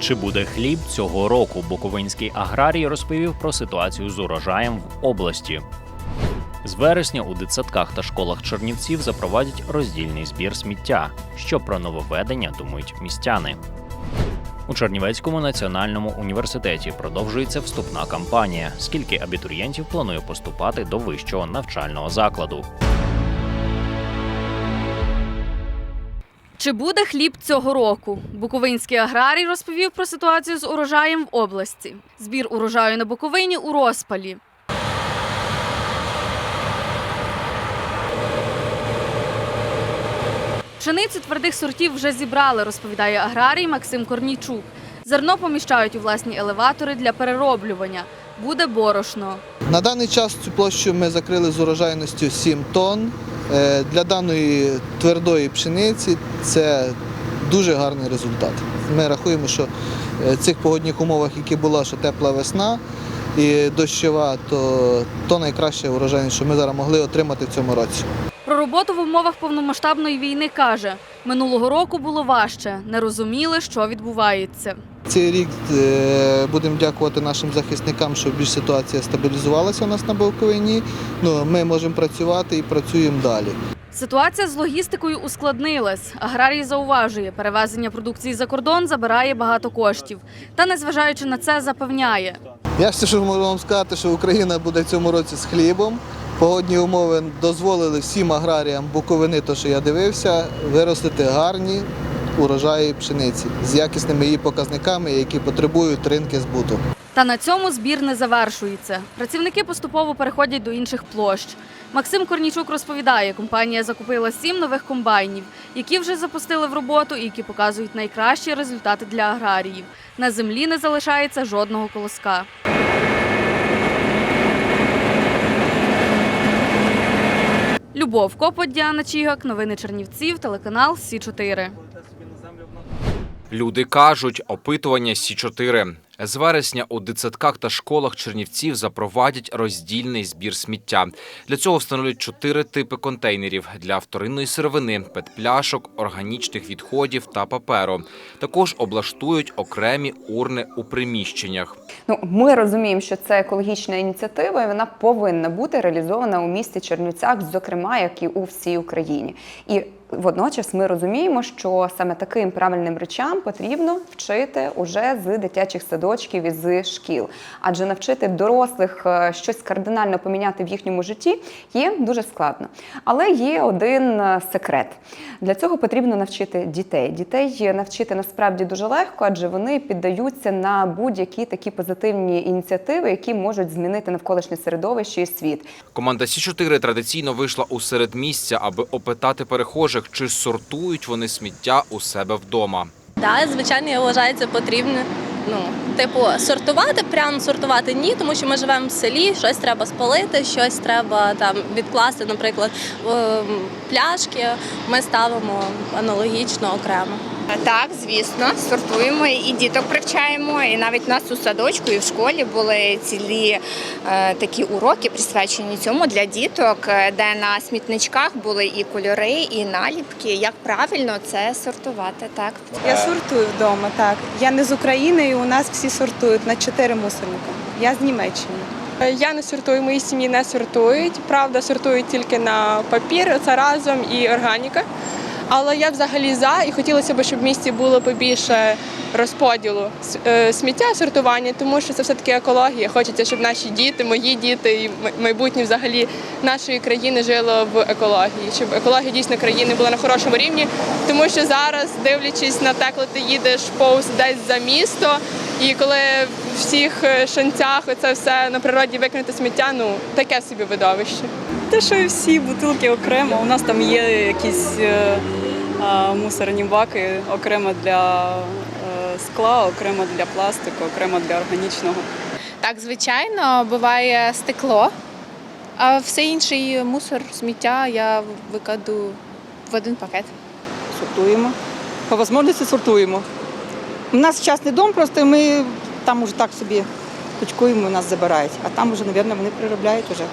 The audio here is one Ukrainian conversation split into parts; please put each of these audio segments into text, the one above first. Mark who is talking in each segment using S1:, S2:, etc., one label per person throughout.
S1: Чи буде хліб цього року? Буковинський аграрій розповів про ситуацію з урожаєм в області. З вересня у дитсадках та школах Чернівців запровадять роздільний збір сміття. Що про нововведення думають містяни? У Чернівецькому національному університеті продовжується вступна кампанія. Скільки абітурієнтів планує поступати до вищого навчального закладу?
S2: Чи буде хліб цього року? Буковинський аграрій розповів про ситуацію з урожаєм в області. Збір урожаю на Буковині у розпалі. Пшеницю твердих сортів вже зібрали, розповідає аграрій Максим Корнійчук. Зерно поміщають у власні елеватори для перероблювання. Буде борошно.
S3: На даний час цю площу ми закрили з урожайністю 7 тонн. Е, Для даної твердої пшениці це дуже гарний результат. Ми рахуємо, що е, в цих погодних умовах, які була, що тепла весна і дощова, то, то найкраще урожай, що ми зараз могли отримати в цьому році.
S2: Про роботу в умовах повномасштабної війни каже: минулого року було важче, не розуміли, що відбувається.
S3: Цей рік е, будемо дякувати нашим захисникам, що більш ситуація стабілізувалася у нас на Буковині. Ну, ми можемо працювати і працюємо далі.
S2: Ситуація з логістикою ускладнилась. Аграрій зауважує, перевезення продукції за кордон забирає багато коштів. Та незважаючи на це, запевняє.
S3: Я ще що можу вам сказати, що Україна буде в цьому році з хлібом. Погодні умови дозволили всім аграріям Буковини, то що я дивився, виростити гарні урожаї пшениці з якісними її показниками, які потребують ринки збуту.
S2: Та на цьому збір не завершується. Працівники поступово переходять до інших площ. Максим Корнійчук розповідає, компанія закупила сім нових комбайнів, які вже запустили в роботу і які показують найкращі результати для аграріїв. На землі не залишається жодного колоска. Любов Копот, Діана Чігак, новини Чернівців, телеканал Сі 4
S4: Люди кажуть, опитування Сі 4 з вересня у дитсадках та школах Чернівців запровадять роздільний збір сміття. Для цього встановлять чотири типи контейнерів для вторинної сировини, петпляшок, органічних відходів та паперу. Також облаштують окремі урни у приміщеннях.
S5: Ну, ми розуміємо, що це екологічна ініціатива, і вона повинна бути реалізована у місті Чернівцях, зокрема, як і у всій Україні. І водночас ми розуміємо, що саме таким правильним речам потрібно вчити уже з дитячих садочків і з шкіл. Адже навчити дорослих е, щось кардинально поміняти в їхньому житті є дуже складно. Але є один е, секрет. Для цього потрібно навчити дітей. Дітей навчити насправді дуже легко, адже вони піддаються на будь-які такі позитивні ініціативи, які можуть змінити навколишнє середовище і світ.
S4: Команда Сі 4 традиційно вийшла у середмістя, аби опитати перехожих, чи сортують вони сміття у себе вдома.
S6: Так, звичайно, я вважаю, це потрібно. Ну, типу, сортувати, прямо сортувати ні, тому що ми живемо в селі, щось треба спалити, щось треба там відкласти, наприклад, ем, пляшки. Ми ставимо аналогічно окремо.
S7: Так, звісно, сортуємо і діток привчаємо. І навіть у нас у садочку і в школі були цілі е, такі уроки, присвячені цьому для діток, е, де на смітничках були і кольори, і наліпки. Як правильно це сортувати? Так
S8: Я сортую вдома, так. Я не з України, і у нас всі сортують на чотири мусорника. Я з Німеччини.
S9: Я не сортую, мої сім'ї не сортують. Правда, сортують тільки на папір, це разом і органіка. Але я взагалі за і хотілося б, щоб в місті було побільше розподілу е, сміття, сортування, тому що це все-таки екологія. Хочеться, щоб наші діти, мої діти і майбутнє взагалі нашої країни жило в екології, щоб екологія дійсно країни була на хорошому рівні. Тому що зараз, дивлячись на те, коли ти їдеш повз десь за місто, і коли в всіх е, шанцях це все на природі викинути сміття, ну таке собі видовище.
S8: Те, що і всі бутилки окремо. У нас там є якісь е, а, мусорні баки окремо для е, скла, окремо для пластику, окремо для органічного.
S10: Так, звичайно, буває стекло, а все інший мусор, сміття я викладу в один пакет.
S8: Сортуємо. По можливості сортуємо. У нас частний дом, просто ми там уже так собі кучкуємо, нас забирають. А там вже, мабуть, вони переробляють уже.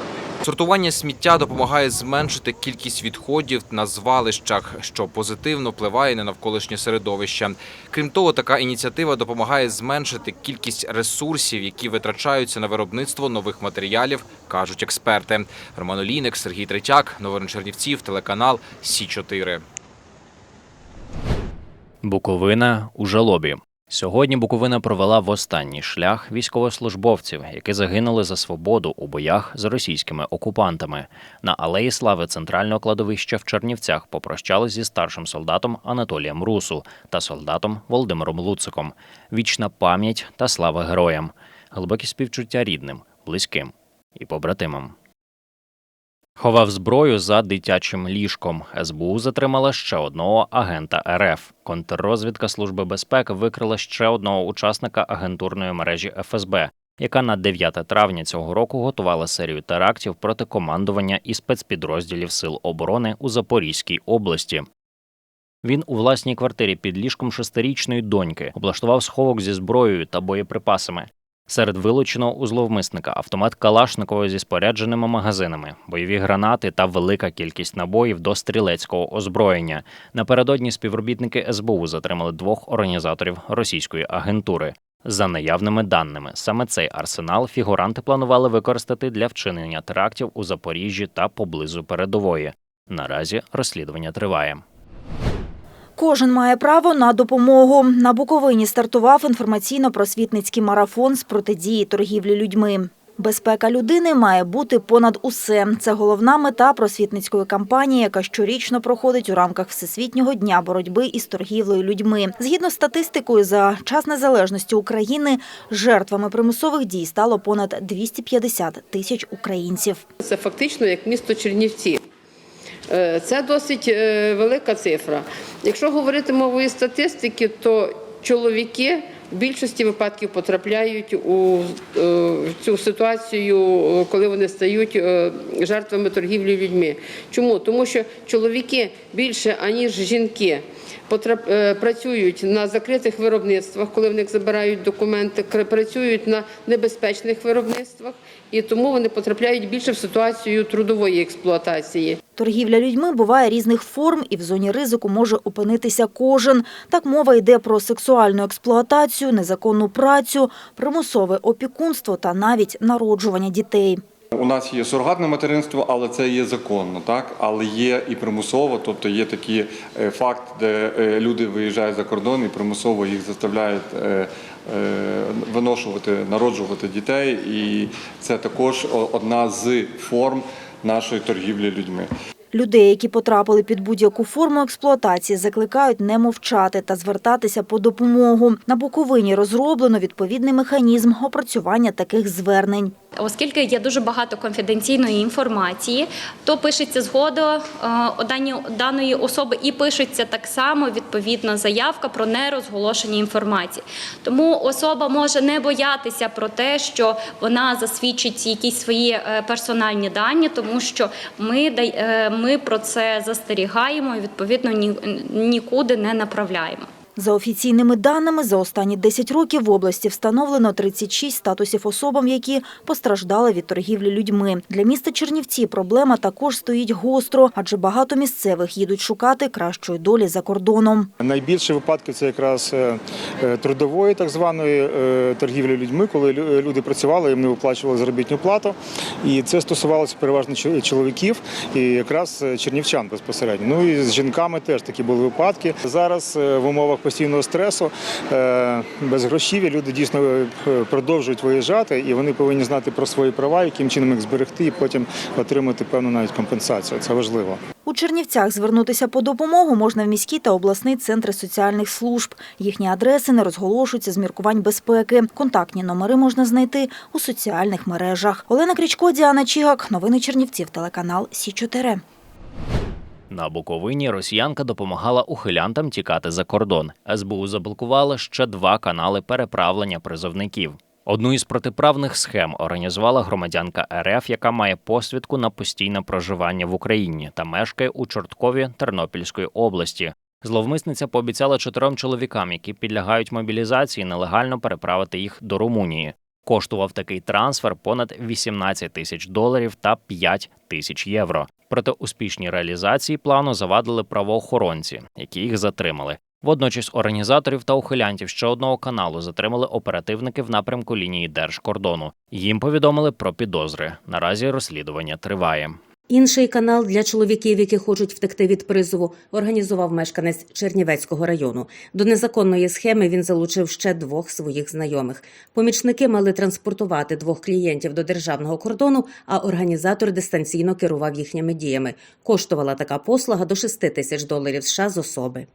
S4: Сортування сміття допомагає зменшити кількість відходів на звалищах, що позитивно впливає на навколишнє середовище. Крім того, така ініціатива допомагає зменшити кількість ресурсів, які витрачаються на виробництво нових матеріалів, кажуть експерти. Роман Олійник, Сергій Третяк, Новини Чернівців, телеканал Сі 4
S1: Буковина у жалобі. Сьогодні Буковина провела в останній шлях військовослужбовців, які загинули за свободу у боях з російськими окупантами. На алеї слави центрального кладовища в Чернівцях попрощались зі старшим солдатом Анатолієм Русу та солдатом Володимиром Луциком. Вічна пам'ять та слава героям, глибокі співчуття рідним, близьким і побратимам. Ховав зброю за дитячим ліжком. СБУ затримала ще одного агента РФ. Контррозвідка Служби безпеки викрила ще одного учасника агентурної мережі ФСБ, яка на 9 травня цього року готувала серію терактів проти командування і спецпідрозділів Сил оборони у Запорізькій області. Він у власній квартирі під ліжком шестирічної доньки облаштував сховок зі зброєю та боєприпасами. Серед вилученого у зловмисника автомат Калашникова зі спорядженими магазинами, бойові гранати та велика кількість набоїв до стрілецького озброєння. Напередодні співробітники СБУ затримали двох організаторів російської агентури. За наявними даними, саме цей арсенал фігуранти планували використати для вчинення терактів у Запоріжжі та поблизу передової. Наразі розслідування триває.
S11: Кожен має право на допомогу. На Буковині стартував інформаційно-просвітницький марафон з протидії торгівлі людьми. Безпека людини має бути понад усе. Це головна мета просвітницької кампанії, яка щорічно проходить у рамках Всесвітнього дня боротьби із торгівлею людьми. Згідно з статистикою, за час незалежності України жертвами примусових дій стало понад 250 тисяч українців.
S12: Це фактично як місто Чернівці. Е, Це досить е, велика цифра. Якщо говорити мовою статистики, то чоловіки в більшості випадків потрапляють у е, цю ситуацію, коли вони стають е, жертвами торгівлі людьми. Чому? Тому що чоловіки більше аніж жінки. потрап- е, Працюють на закритих виробництвах, коли в них забирають документи, працюють на небезпечних виробництвах, і тому вони потрапляють більше в ситуацію трудової експлуатації.
S11: Торгівля людьми буває різних форм і в зоні ризику може опинитися кожен. Так мова йде про сексуальну експлуатацію, незаконну працю, примусове опікунство та навіть народжування дітей.
S13: У нас є сурогатне материнство, але це є законно, так але є і примусово, тобто є такий е, факт, де е, люди виїжджають за кордон і примусово їх заставляють е, виношувати, народжувати дітей, і це також одна з форм нашої торгівлі людьми.
S11: Людей, які потрапили під будь-яку форму експлуатації, закликають не мовчати та звертатися по допомогу. На Буковині розроблено відповідний механізм опрацювання таких звернень.
S14: Оскільки є дуже багато конфіденційної інформації, то пишеться згода е, даної особи і пишеться так само відповідна заявка про нерозголошення інформації. Тому особа може не боятися про те, що вона засвідчить якісь свої е, персональні дані, тому що ми, дай- е, ми про це застерігаємо і відповідно ні- нікуди не направляємо.
S11: За офіційними даними, за останні 10 років в області встановлено 36 статусів особам, які постраждали від торгівлі людьми. Для міста Чернівці проблема також стоїть гостро, адже багато місцевих їдуть шукати кращої долі за кордоном.
S15: Найбільше випадків це якраз е, е, трудової так званої е, торгівлі людьми, коли люди працювали, їм не виплачували заробітну плату. І це стосувалося переважно чо- чоловіків і якраз чернівчан безпосередньо. Ну і з жінками теж такі були випадки. Зараз в умовах постійного стресу е, без грошів люди дійсно е, продовжують виїжджати, і вони повинні знати про свої права, яким чином їх зберегти, і потім отримати певну навіть компенсацію. Це важливо.
S11: У Чернівцях звернутися по допомогу можна в міські та обласний центри соціальних служб. Їхні адреси не розголошуються з міркувань безпеки. Контактні номери можна знайти у соціальних мережах. Олена Крічко, Діана Чігак. Новини Чернівців. Телеканал Сі 4
S1: На Буковині росіянка допомагала ухилянтам тікати за кордон. СБУ заблокувала ще два канали переправлення призовників. Одну із протиправних схем організувала громадянка РФ, яка має посвідку на постійне проживання в Україні та мешкає у Чорткові Тернопільської області. Зловмисниця пообіцяла чотирьом чоловікам, які підлягають мобілізації, нелегально переправити їх до Румунії. Коштував такий трансфер понад 18 тисяч доларів та 5 тисяч євро. Проте успішній реалізації плану завадили правоохоронці, які їх затримали. Водночас організаторів та ухилянтів ще одного каналу затримали оперативники в напрямку лінії держкордону. Їм повідомили про підозри. Наразі розслідування триває.
S16: Інший канал для чоловіків, які хочуть втекти від призову, організував мешканець Чернівецького району. До незаконної схеми він залучив ще двох своїх знайомих. Помічники мали транспортувати двох клієнтів до державного кордону, а організатор дистанційно керував їхніми діями. Коштувала така послуга до 6 тисяч доларів США з особи.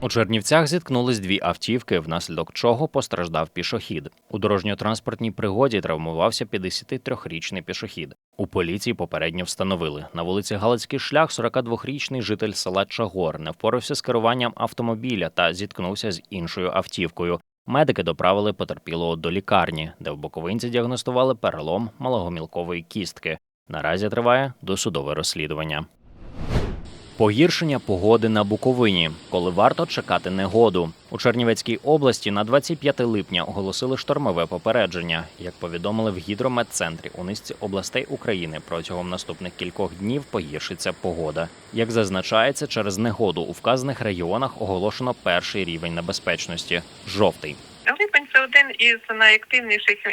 S1: У Чернівцях зіткнулись дві автівки, внаслідок чого постраждав пішохід. У дорожньо-транспортній пригоді травмувався 53-річний пішохід. У поліції попередньо встановили на вулиці Галицький шлях 42-річний житель села Чагор не впорався з керуванням автомобіля та зіткнувся з іншою автівкою. Медики доправили потерпілого до лікарні, де в Буковинці діагностували перелом малогомілкової кістки. Наразі триває досудове розслідування. Погіршення погоди на Буковині, коли варто чекати негоду. У Чернівецькій області на 25 липня оголосили штормове попередження. Як повідомили в гідрометцентрі у низці областей України протягом наступних кількох днів погіршиться погода. Як зазначається, через негоду у вказаних регіонах оголошено перший рівень небезпечності жовтий.
S17: Один із найактивніших е,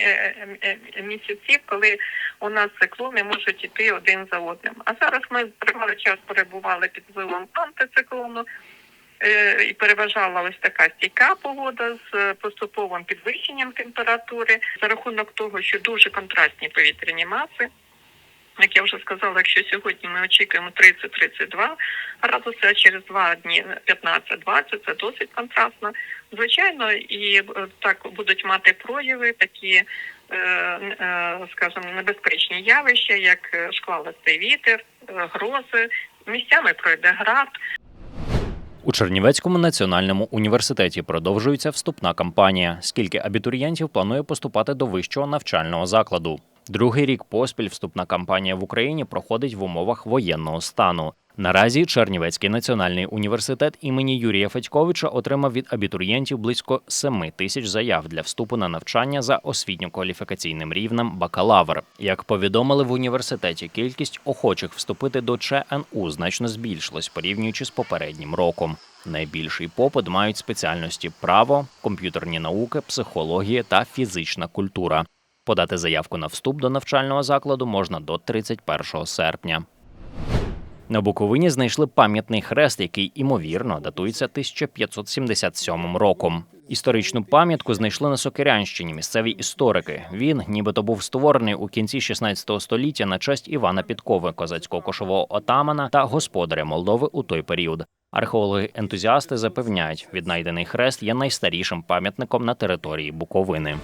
S17: е, е, місяців, коли у нас циклони можуть іти один за одним. А зараз ми тривалий час перебували під впливом антициклону. І переважала ось така стійка погода з поступовим підвищенням температури за рахунок того, що дуже контрастні повітряні маси. Як я вже сказала, якщо сьогодні ми очікуємо 30-32 градуси, а через два дні 15-20, це досить контрастно. Звичайно, і е, так будуть мати прояви такі, е, е, скажімо, небезпечні явища, як шквалистий вітер, грози. Місцями пройде град.
S1: У Чернівецькому національному університеті продовжується вступна кампанія. Скільки абітурієнтів планує поступати до вищого навчального закладу? Другий рік поспіль вступна кампанія в Україні проходить в умовах воєнного стану. Наразі Чернівецький національний університет імені Юрія Федьковича отримав від абітурієнтів близько 7 тисяч заяв для вступу на навчання за освітньо-кваліфікаційним рівнем бакалавр. Як повідомили в університеті, кількість охочих вступити до ЧНУ значно збільшилась порівнюючи з попереднім роком. Найбільший попит мають спеціальності право, комп'ютерні науки, психологія та фізична культура. Подати заявку на вступ до навчального закладу можна до 31 серпня. На Буковині знайшли пам'ятний хрест, який імовірно датується 1577 роком. Історичну пам'ятку знайшли на Сокирянщині місцеві історики. Він нібито був створений у кінці 16 століття на честь Івана Підкови, козацького кошового отамана та господаря Молдови у той період. Археологи-ентузіасти запевняють, віднайдений хрест є найстарішим пам'ятником на території Буковини.